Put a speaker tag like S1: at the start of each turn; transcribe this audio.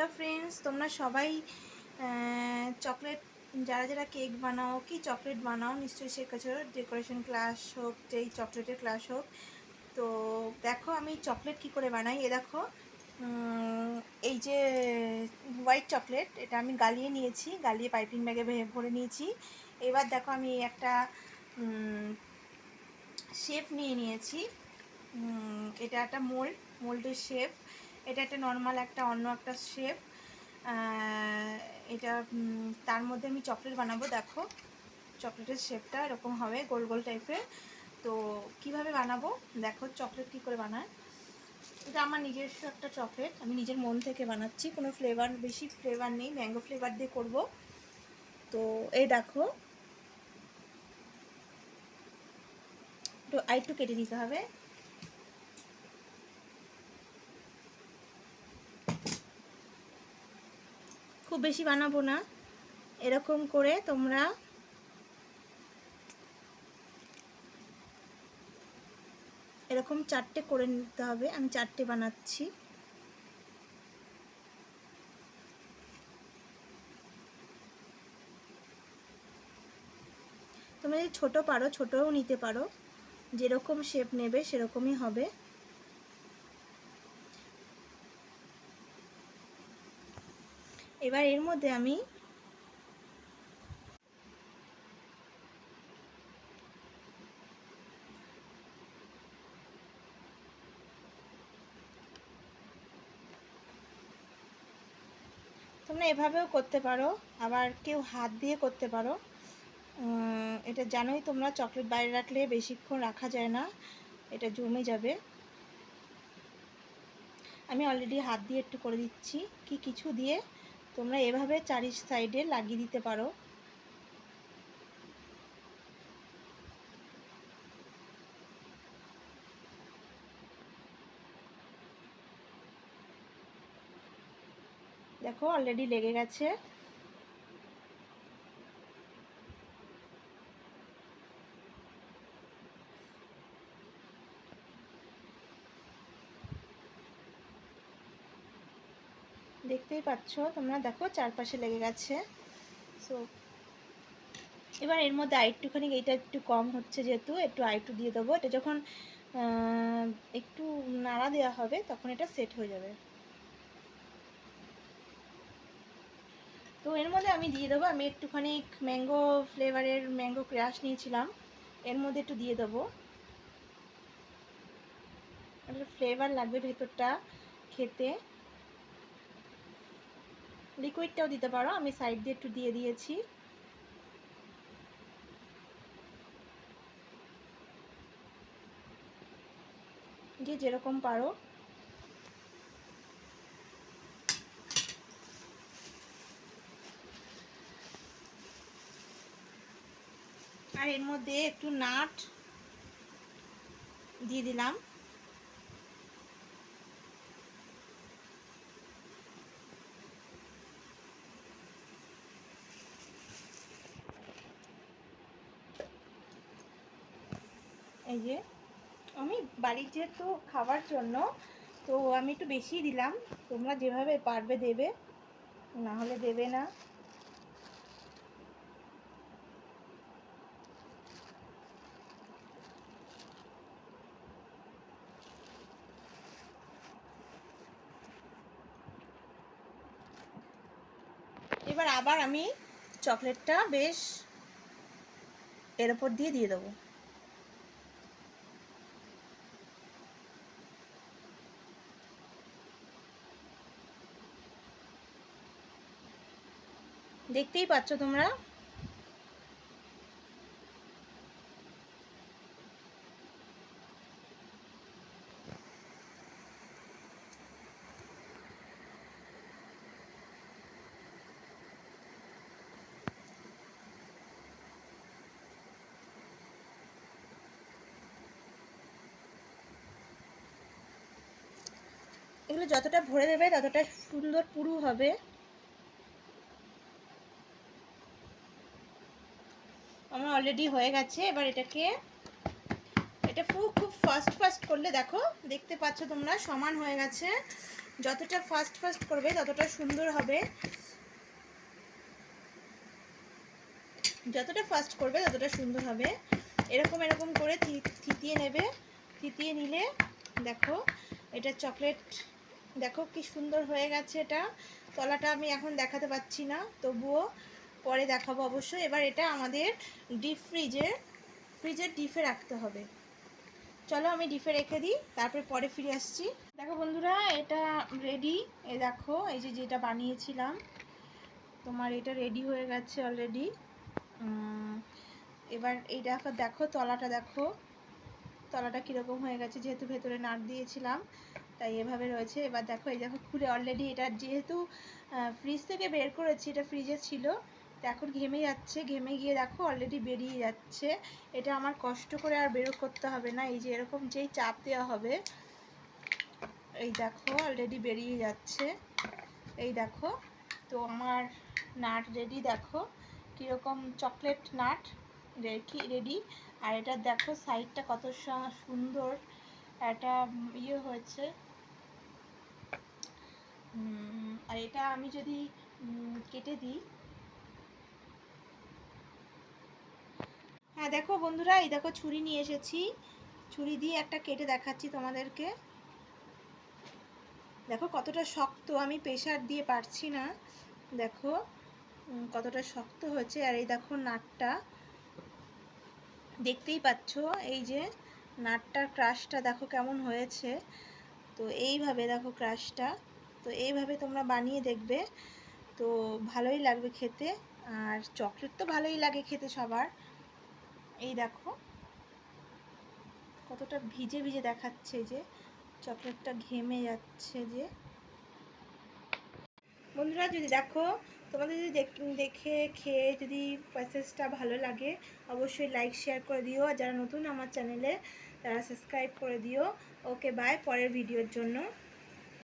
S1: Hello friends, তোমরা সবাই chocolate, যারা যারা কেক বানাও, কি চকলেট বানাও, নিশ্চয়ই শেখেছো ডেকোরেশন ক্লাস হোক, যেই চকলেটের ক্লাস হোক। তো দেখো আমি চকলেট কি করে বানাই, এ দেখো এই যে হোয়াইট চকলেট, এটা আমি গালিয়ে নিয়েছি, গালিয়ে পাইপিং ব্যাগে ভরে নিয়েছি। এবার দেখো আমি একটা শেপ নিয়ে নিয়েছি। এটা একটা মোল্ড, মোল্ডের শেপ। এটা একটা নর্মাল একটা, অন্য একটা শেপ এটা তার মধ্যে আমি চকলেট বানাবো, দেখো। চকলেটের শেপটা এরকম হবে, গোল গোল টাইপের তো কীভাবে বানাবো? দেখো চকলেট কী করে বানায়। এটা আমার নিজস্ব একটা চকলেট আমি নিজের মন থেকে বানাচ্ছি, কোনো ফ্লেভার বেশি ফ্লেভার নেই ম্যাঙ্গো ফ্লেভার দিয়ে করব। তো এই দেখো। একটু আরেকটু কেটে নিতে হবে। খুব বেশি বানাবো না। এরকম করে তোমরা এরকম চারটে করে নিতে হবে। আমি চারটে বানাচ্ছি। তোমরা যদি ছোটো পারো, ছোটোও নিতে পারো। যেরকম শেপ নেবে, সেরকমই হবে। এবার এর মধ্যে আমি তোমরা এভাবেও করতে পারো, আবার কেউ হাত দিয়ে করতে পারো। এটা জানোই তোমরা, চকলেট বাইরে রাখলে বেশিক্ষণ রাখা যায় না, এটা জমে যাবে। আমি অলরেডি হাত দিয়ে একটু করে দিচ্ছি, কি কিছু দিয়ে তোমরা এভাবে চারি সাইডে লাগিয়ে দিতে পারো। দেখো অলরেডি লেগে গেছে। দেখতেই পাচ্ছ, তোমরা দেখো চারপাশে লেগে গেছে। সো এবার এর মধ্যে আরেকটুখানি, এইটা একটু কম হচ্ছে যেহেতু, একটু আরেকটু দিয়ে দেবো। এটা যখন একটু নাড়া দেওয়া হবে, তখন এটা সেট হয়ে যাবে। তো এর মধ্যে আমি দিয়ে দেবো, আমি একটুখানি ম্যাঙ্গো ফ্লেভারের ম্যাঙ্গো ক্রাশ নিয়েছিলাম। এর মধ্যে একটু দিয়ে দেবো। ফ্লেভার লাগবে ভেতরটা খেতে। লিকুইডটাও দিতে পারো, আমি সাইড দিয়ে একটু দিয়ে দিয়েছি। যে যেরকম পারো। আর এর মধ্যে একটু নাট দিয়ে দিলাম। এই যে, আমি বাড়ির যেহেতু খাবার জন্য, তো আমি একটু বেশি দিলাম। তোমরা যেভাবে পারবে দেবে, না হলে দেবে না। এবার আবার আমি চকলেটটা বেশ এর ওপর দিয়ে দিয়ে দেবো। দেখতেই পাচ্ছ তোমরা। এগুলো যতটা ভরে দেবে ততটা সুন্দর পুরু হবে। আমার অলরেডি হয়ে গেছে। এবার এটাকে, এটা খুব খুব ফাস্ট ফাস্ট করলে দেখো, দেখতে পাচ্ছ তোমরা, সমান হয়ে গেছে। যতটা ফাস্ট ফাস্ট করবে, ততটা সুন্দর হবে। যতটা ফাস্ট করবে, ততটা সুন্দর হবে। এরকম এরকম করে থিতিয়ে নেবে। থিতিয়ে নিলে, দেখো, এটা চকলেট দেখো কি সুন্দর হয়ে গেছে এটা। তলাটা আমি এখন দেখাতে পাচ্ছি না, তবুও পরে দেখাবো অবশ্যই। এবার এটা আমাদের ডিপ ফ্রিজে ফ্রিজের ডিপে রাখতে হবে। চলো আমি ডিপে রেখে দিই, তারপরে পরে ফিরে আসছি। দেখো বন্ধুরা, এটা রেডি এই দেখো, এই যে যেটা বানিয়েছিলাম, তোমার এটা রেডি হয়ে গেছে অলরেডি এবার এই দেখো দেখো তলাটা দেখো। তলাটা কীরকম হয়ে গেছে, যেহেতু ভেতরে নাট দিয়েছিলাম, তাই এভাবে রয়েছে। এবার দেখো, এই দেখো, খুলে অলরেডি এটা যেহেতু ফ্রিজ থেকে বের করেছি, এটা ফ্রিজে ছিল। এখন ঘেমে যাচ্ছে, ঘেমে গিয়ে দেখো অলরেডি বেরিয়ে যাচ্ছে। এটা আমার কষ্ট করে আর বের করতে হবে না, এই যে এরকম যেই চাপ দেওয়া হবে, এই দেখো অলরেডি বেরিয়ে যাচ্ছে। এই দেখো, তো আমার নাট রেডি দেখো কীরকম চকলেট নাট রেডি আর এটা দেখো সাইডটা কত সুন্দর একটা ইয়ে হয়েছে। আর এটা আমি যদি কেটে দিই দেখো বন্ধুরা, এই দেখো ছুরি নিয়ে এসেছি। ছুরি দিয়ে একটা কেটে দেখাচ্ছি তোমাদেরকে। দেখো কতটা শক্ত, আমি প্রেশার দিয়ে পারছি না। দেখো কতটা শক্ত হয়েছে। আর এই দেখো নাটটা। দেখতেই পাচ্ছ এই যে নাটটার ক্রাশটা, দেখো কেমন হয়েছে। তো এইভাবে দেখো ক্রাশটা। তো এইভাবে তোমরা বানিয়ে দেখবে। তো ভালোই লাগবে খেতে। আর চকলেট তো ভালোই লাগে খেতে সবার। এই দেখো। কতটা ভিজে ভিজে দেখাচ্ছে যে, চকলেটটা ঘেমে যাচ্ছে যে। বন্ধুরা, যদি দেখো, তোমাদের যদি দেখ- খেয়ে যদি প্রসেসটা ভালো লাগে, অবশ্যই লাইক শেয়ার করে দিও। আর যারা নতুন আমার চ্যানেলে তারা সাবস্ক্রাইব করে দিও। ওকে বাই পরের ভিডিওর জন্য।